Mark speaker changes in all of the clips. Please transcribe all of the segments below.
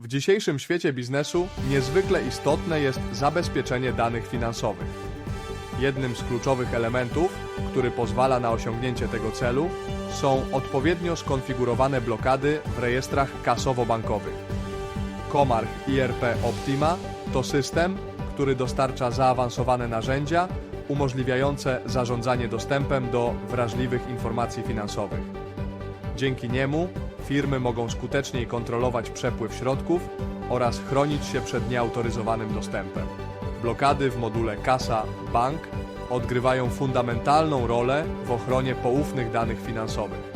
Speaker 1: W dzisiejszym świecie biznesu niezwykle istotne jest zabezpieczenie danych finansowych. Jednym z kluczowych elementów, który pozwala na osiągnięcie tego celu, są odpowiednio skonfigurowane blokady w rejestrach kasowo-bankowych. Comarch IRP Optima to system, który dostarcza zaawansowane narzędzia umożliwiające zarządzanie dostępem do wrażliwych informacji finansowych. Dzięki niemu firmy mogą skuteczniej kontrolować przepływ środków oraz chronić się przed nieautoryzowanym dostępem. Blokady w module Kasa Bank odgrywają fundamentalną rolę w ochronie poufnych danych finansowych.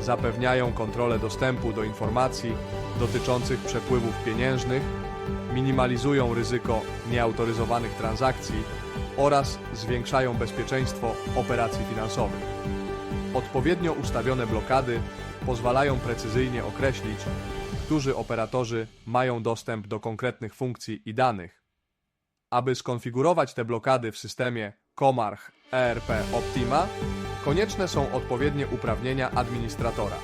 Speaker 1: Zapewniają kontrolę dostępu do informacji dotyczących przepływów pieniężnych, minimalizują ryzyko nieautoryzowanych transakcji oraz zwiększają bezpieczeństwo operacji finansowych. Odpowiednio ustawione blokady pozwalają precyzyjnie określić, którzy operatorzy mają dostęp do konkretnych funkcji i danych. Aby skonfigurować te blokady w systemie Comarch ERP Optima, konieczne są odpowiednie uprawnienia administratora.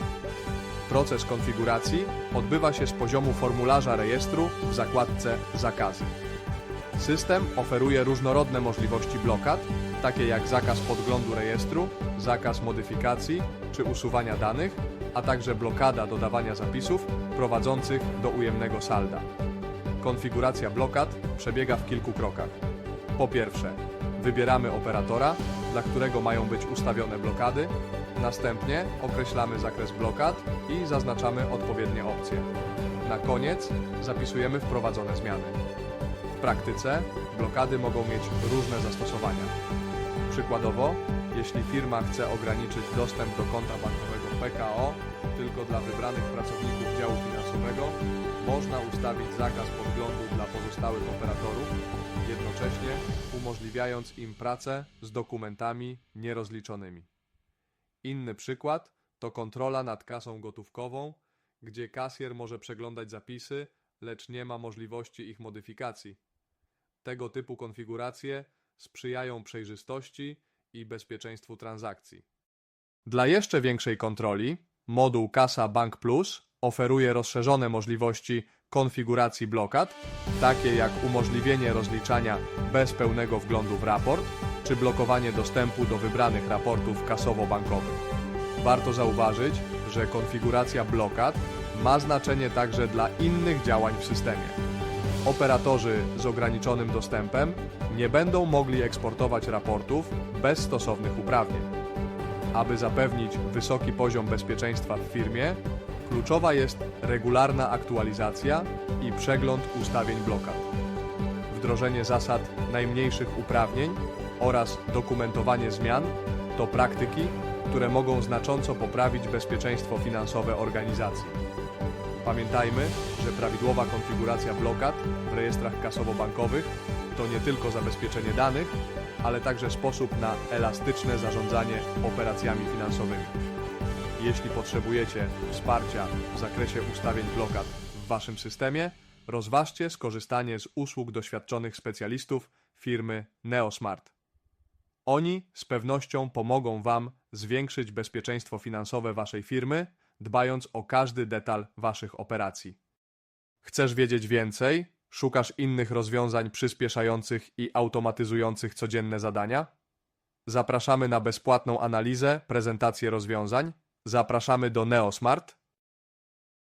Speaker 1: Proces konfiguracji odbywa się z poziomu formularza rejestru w zakładce Zakazy. System oferuje różnorodne możliwości blokad, takie jak zakaz podglądu rejestru, zakaz modyfikacji czy usuwania danych, a także blokada dodawania zapisów prowadzących do ujemnego salda. Konfiguracja blokad przebiega w kilku krokach. Po pierwsze, wybieramy operatora, dla którego mają być ustawione blokady. Następnie określamy zakres blokad i zaznaczamy odpowiednie opcje. Na koniec zapisujemy wprowadzone zmiany. W praktyce blokady mogą mieć różne zastosowania. Przykładowo, jeśli firma chce ograniczyć dostęp do konta bankowego PKO tylko dla wybranych pracowników działu finansowego, można ustawić zakaz podglądu dla pozostałych operatorów, jednocześnie umożliwiając im pracę z dokumentami nierozliczonymi. Inny przykład to kontrola nad kasą gotówkową, gdzie kasjer może przeglądać zapisy, lecz nie ma możliwości ich modyfikacji. Tego typu konfiguracje sprzyjają przejrzystości i bezpieczeństwu transakcji. Dla jeszcze większej kontroli, moduł Kasa Bank Plus oferuje rozszerzone możliwości konfiguracji blokad, takie jak umożliwienie rozliczania bez pełnego wglądu w raport, czy blokowanie dostępu do wybranych raportów kasowo-bankowych. Warto zauważyć, że konfiguracja blokad ma znaczenie także dla innych działań w systemie. Operatorzy z ograniczonym dostępem nie będą mogli eksportować raportów bez stosownych uprawnień. Aby zapewnić wysoki poziom bezpieczeństwa w firmie, kluczowa jest regularna aktualizacja i przegląd ustawień blokad. Wdrożenie zasad najmniejszych uprawnień oraz dokumentowanie zmian to praktyki, które mogą znacząco poprawić bezpieczeństwo finansowe organizacji. Pamiętajmy, że prawidłowa konfiguracja blokad w rejestrach kasowo-bankowych to nie tylko zabezpieczenie danych, ale także sposób na elastyczne zarządzanie operacjami finansowymi. Jeśli potrzebujecie wsparcia w zakresie ustawień blokad w Waszym systemie, rozważcie skorzystanie z usług doświadczonych specjalistów firmy Neosmart. Oni z pewnością pomogą Wam zwiększyć bezpieczeństwo finansowe Waszej firmy, dbając o każdy detal Waszych operacji. Chcesz wiedzieć więcej? Szukasz innych rozwiązań przyspieszających i automatyzujących codzienne zadania? Zapraszamy na bezpłatną analizę, prezentację rozwiązań. Zapraszamy do Neosmart